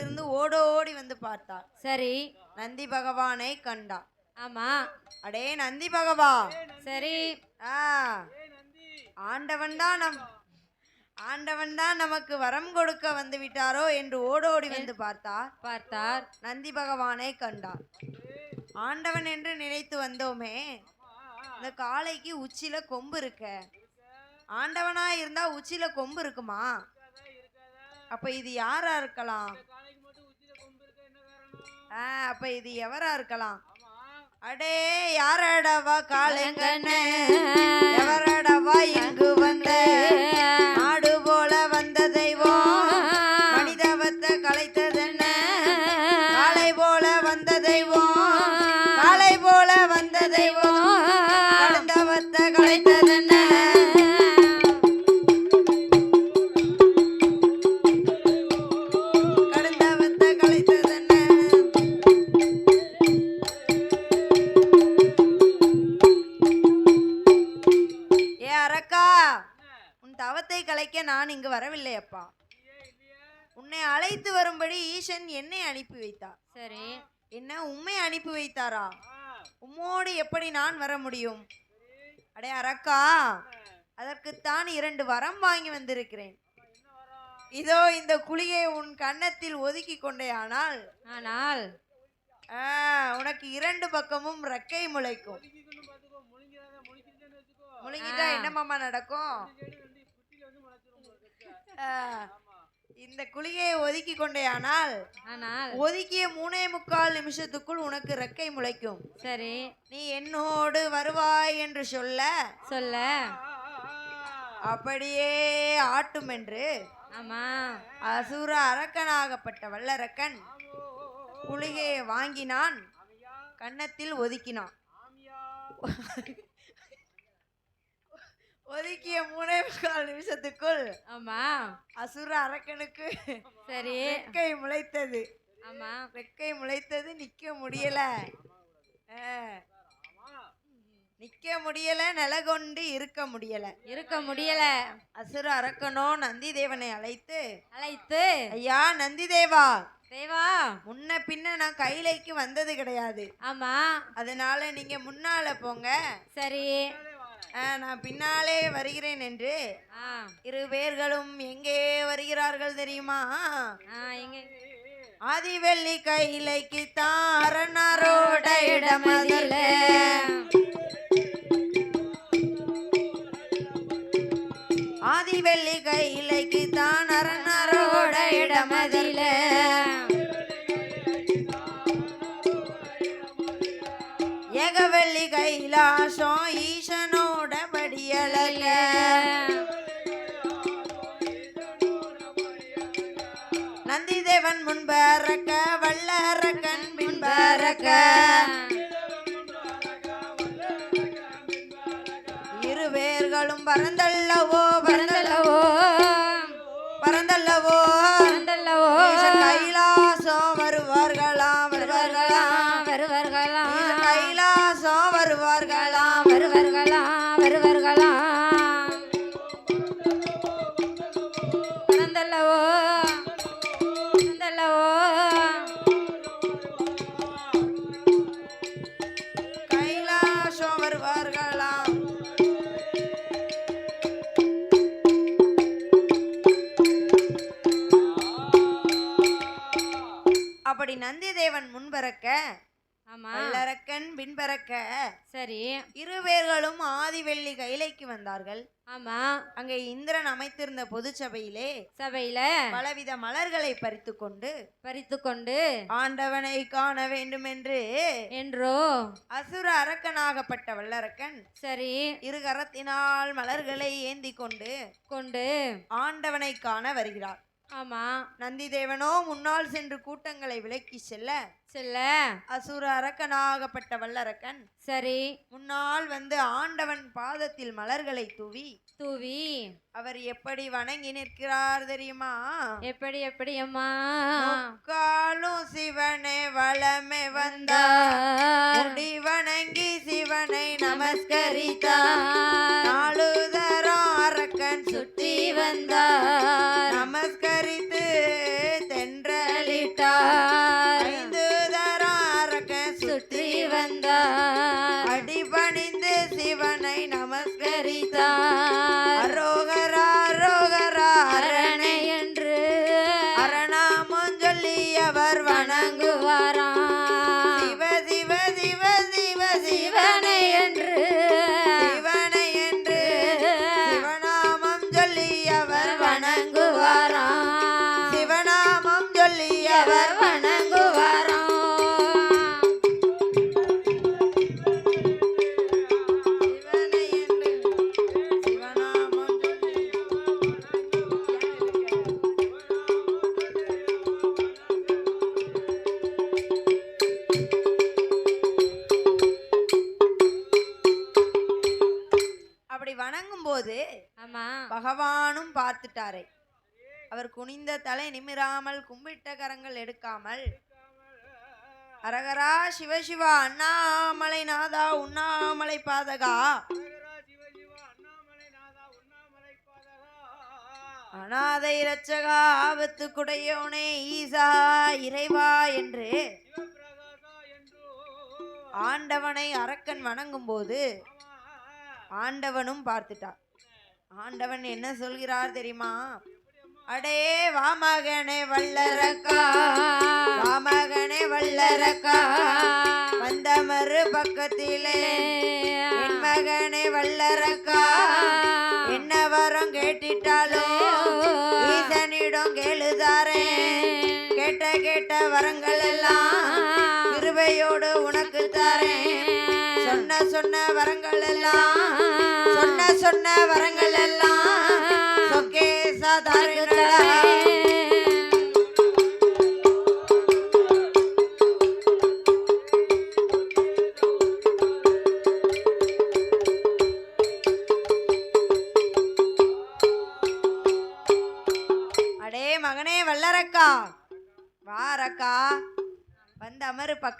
இருந்து ஓடோடி வந்து பார்த்தார். சரி. நந்தி பகவானை கண்டார். ஆமா. அடே நந்தி பகவா. சரி. ஆ. ஆண்டவன் தான் நம் ஆண்டவன் தான் நமக்கு வரம் கொடுக்க வந்து விட்டாரோ என்று ஓடோடி வந்து பார்த்தார். பார்த்தார். நந்தி பகவானை கண்டார். ஆண்டவன் என்று நினைத்து வந்தோமே இந்த காளைக்கு உச்சில கொம்பு இருக்க. ஆண்டவனா இருந்தா உச்சில கொம்பு இருக்குமா? அப்ப இது யாரா இருக்கலாம்? அப்ப இது எவரா இருக்கலாம்? அடே யாரடவா காளைங்கண்ணு எவரடவா இங்கு வந்த? நாடு நான் இங்கு வரவில்லை அப்பா உன்னை அழைத்து வரும்படி ஈசன் என்னை அனுப்பி வைத்தார். சரி. என்ன உம்மை அனுப்பி வைத்தாரா? உம்மோடு எப்படி நான் வர முடியும்? அடே அரக்கா அதற்குத்தான் இரண்டு வரம் வாங்கி வந்திருக்கிறேன். இதோ இந்த குழியை உன் கன்னத்தில் ஒதுக்கி கொண்டேயானால் ஆனால் ஆ, உனக்கு இரண்டு பக்கமும் ரெக்கை முளைக்கும். முழுங்கிட்டா. என்னமாமா நடக்கும்? இந்த குழியை ஒதுக்கி கொண்டேயானால் ஆனால் ஒதுக்கிய மூணே முக்கால் நிமிஷத்துக்குள் உனக்கு ரெக்கை முளைக்கும். சரி. நீ என்னோடு வருவாய் என்று சொல்ல சொல்ல. அப்படியே ஆட்டும் என்று ஆமா. அசுர அரக்கனாகப்பட்ட வல்லரக்கன் குளிகையை வாங்கினான் கன்னத்தில் ஒதுக்கினான். ஒதுக்கிய மூணே முக்கால் நிமிஷத்துக்குள் ஆமா. அசுர அரக்கனுக்கு சரி. ரெக்கை முளைத்தது. ஆமா. ரெக்கை முளைத்தது நிக்க முடியல. நிக்க முடியல நிலகொண்டு இருக்க முடியல. இருக்க முடியல. அசுர அரக்கனோ நந்தி தேவனை அழைத்து அழைத்து ஐயா நந்தி தேவா தேவா. முன்ன பின்ன நான் கைலைக்கு வந்தது கிடையாது. ஆமா. அதனால நீங்க முன்னால போங்க. சரி. நான் பின்னாலே வருகிறேன் என்று இரு பேர்களும் எங்கே வருகிறார்கள் தெரியுமா? ஆதிவெள்ளி கைலைக்கு தாரனாரோட இடமதில ஆதிவெள்ளி கைலைக்கு தான் அரணாரோட இடமதில ஏகவெள்ளி கைலாசம் ஈசனோட படியலக நந்திதேவன் முன்பறக்க வல்லரக்கன் பின்பறக்க. இருவேர்களும் பறந்தல்லவோ பறந்தல்லவோ பறந்தல்லவோ நந்திதேவன் முன்பறக்க ஆமா. வல்லரக்கன் பின்பறக்க சரி. இருவேர்களும் ஆதிவெள்ளி கைலைக்கு வந்தார்கள். ஆமா. அங்கே இந்திரன் அமைத்திருந்த பொது சபையிலே சபையில பலவித மலர்களை பறித்து கொண்டு பறித்து கொண்டு ஆண்டவனை காண வேண்டும் என்று? என்றோ அசுர அரக்கனாகப்பட்ட வல்லரக்கன் சரி. இரு கரத்தினால் மலர்களை ஏந்தி கொண்டு கொண்டு ஆண்டவனை காண வருகிறார். ஆமா. நந்தி தேவனோ முன்னால் சென்று கூட்டங்களை விலக்கி செல்ல செல்ல. அசுர அரக்கனாகப்பட்ட வல்லரக்கன் சரி. முன்னால் வந்து ஆண்டவன் பாதத்தில் மலர்களை தூவி தூவி. அவர் எப்படி வணங்கி நிற்கிறார் தெரியுமா? எப்படி எப்படி அம்மா? முக்காலும் சிவனே வளமே வந்தா. முடி வணங்கி சிவனை நமஸ்கரித்தார் நமஸ்கரித்தார் நாலு தரம் அரக்கன் சுற்றி வந்தார் நமஸ்கரித்து தென்றலிட்டார் போது ஆமா. பகவானும் பார்த்துட்டாரே. அவர் குனிந்த தலை நிமிராமல் கும்பிட்ட கரங்கள் எடுக்காமல் அரகரா சிவசிவா அண்ணாமலை நாதா உண்ணாமலை பாதகா. அநாதை இரட்சகா ஆபத்து குடையோனே ஈசா இறைவா என்று ஆண்டவனை அரக்கன் வணங்கும் போது ஆண்டவனும் பார்த்துட்டார். ஆண்டவன் என்ன சொல்கிறார் தெரியுமா? அடே வாமகனே வல்லரக்கா. வாமகனே வல்லரக்கா. வந்த மறு பக்கத்திலே என் மகனே வல்லரக்கா. என்ன வரம் கேட்டிட்டாலோ? ஈசனிடம் கேளுதாரே. கேட்ட கேட்ட வரங்கள் எல்லாம் கிருபையோடு உனக்கு தரேன். சொன்ன சொன்ன வரங்கள் எல்லாம் சொன்ன சொன்ன வரங்கள் எல்லாம் சொக்கே சாதாரண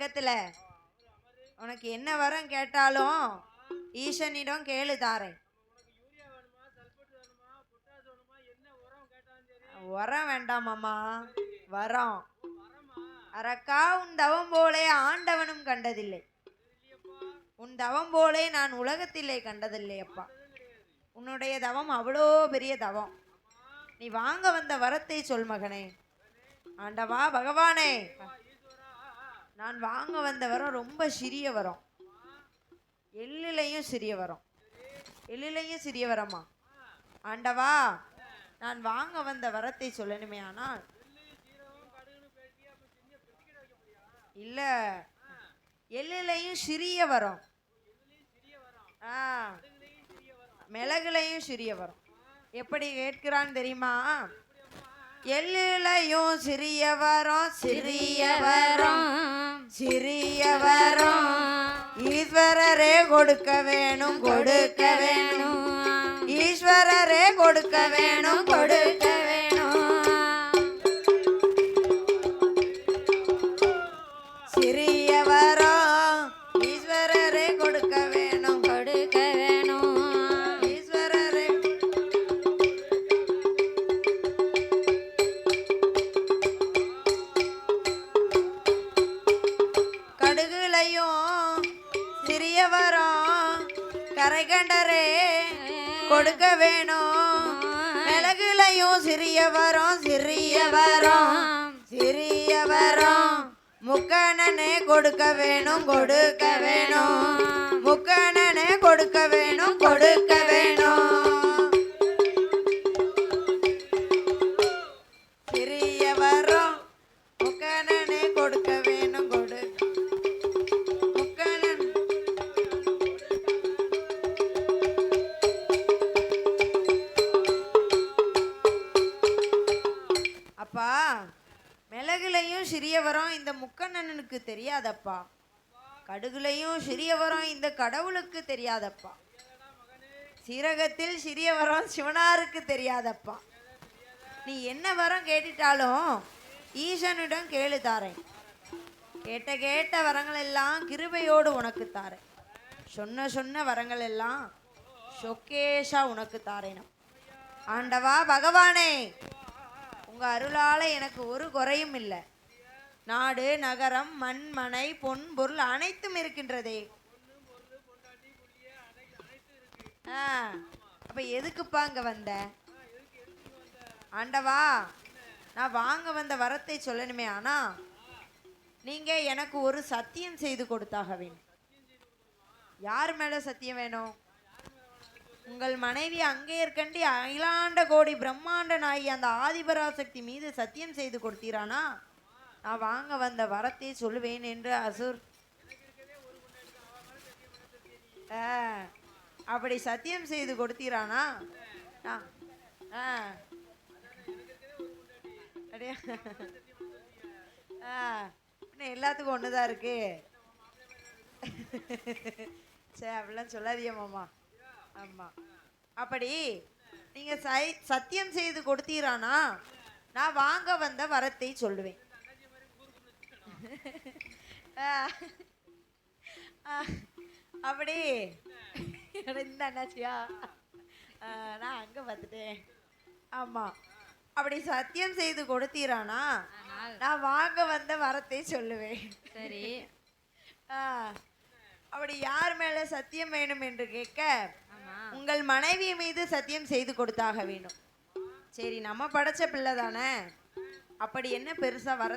பக்கத்துல. உனக்கு என்ன வரம் கேட்டாலும் ஈசனிடம் கேளு தாரேன் வரம் வேண்டாமம்மா வரம். அரக்கா உன் தவம் போலே ஆண்டவனும் கண்டதில்லை. உன் தவம் போலே நான் உலகத்திலே கண்டதில்லை அப்பா. உன்னுடைய தவம் அவ்வளோ பெரிய தவம். நீ வாங்க வந்த வரத்தை சொல் மகனே. ஆண்டவா பகவானே. நான் வாங்க வந்த வரம் ரொம்ப சிறிய வரம். எள்ளிலையும் சிறிய வரம். எள்ளிலையும் சிறிய வரமா ஆண்டவா நான் வாங்க வந்த வரத்தை சொல்லணுமே ஆனால் இல்ல எள்ளிலையும் சிறிய வரம். ஆ மிளகுலையும் சிறிய வரம். எப்படி கேட்கிறான்னு தெரியுமா? எள்ளிலையும் சிறிய வரம் சிறிய வரம் சிறிய வரம் ஈஸ்வரரே கொடுக்க வேணும். கொடுக்க வேணும். ஈஸ்வரரே கொடுக்க வேணும் கொடுக்க வரும் கரை கண்டரே கொடுக்க வேணும் மிளகுலையும் சிறிய வரும் சிறிய வரும் சிறிய வரும் முக்கணனே கொடுக்க வேணும் கொடுக்க வேணும். முக்கணனே கொடுக்க வேணும் கொடுக்க வேணும். கடவுளுக்கு தெரியாதப்பா. கடுகுலையும் சிறியவரம் இந்த கடவுளுக்கு தெரியாதப்பா. சீரகத்தில் சிறியவரம் சிவனாருக்கு தெரியாதப்பா. நீ என்ன வரம் கேட்டுட்டாலும் ஈசனிடம் கேளு தாரேன். கேட்ட கேட்ட வரங்கள் எல்லாம் கிருபையோடு உனக்கு தாரேன். சொன்ன சொன்ன வரங்கள் எல்லாம் சொக்கேஷா உனக்கு தாரேனம். ஆண்டவா பகவானே உங்க அருளால எனக்கு ஒரு குறையும் இல்லை. நாடு நகரம் மண் மனை பொன் பொருள் அனைத்தும் இருக்கின்றதே. ஆ அப்ப எதுக்குப்பா அங்க வந்த? ஆண்டவா நான் வாங்க வந்த வரத்தை சொல்லணுமே ஆனா நீங்க எனக்கு ஒரு சத்தியம் செய்து கொடுத்தாக வேண்டும். யார் மேல சத்தியம் வேணும்? உங்கள் மனைவி அங்கே இருக்கண்டி அகிலாண்ட கோடி பிரம்மாண்ட நாயி அந்த ஆதிபராசக்தி மீது சத்தியம் செய்து கொடுத்தீரானா? நான் வாங்க வந்த வரத்தை சொல்லுவேன் என்று அசுர். ஆ, அப்படி சத்தியம் செய்து கொடுத்தீரானா? ஆ, ஆ. ஆ, இன்னும் எல்லாத்துக்கும் தான் இருக்கு. சே அப்படிலாம் சொல்லாதீங்க மாமா. அப்படி நீங்கள் சை- சத்தியம் செய்து கொடுத்தீரானா? நான் வாங்க வந்த வரத்தை சொல்லுவேன். அப்படி அட, இந்த அண்ணாச்சியா ஆ, நான் அங்க வந்துட்டேன் ஆமா அப்படி சத்தியம் செய்து கொடுத்தீரானா நான் வாங்க வந்த வரத்தை சொல்லுவேன் சரி அப்படி யார் மேல சத்தியம் வேணும் என்று கேட்க உங்கள் மனைவி மீது சத்தியம் செய்து கொடுத்தாக வேண்டும் சரி நம்ம படைச்ச பிள்ளை தானே அப்படி என்ன பெருசா வர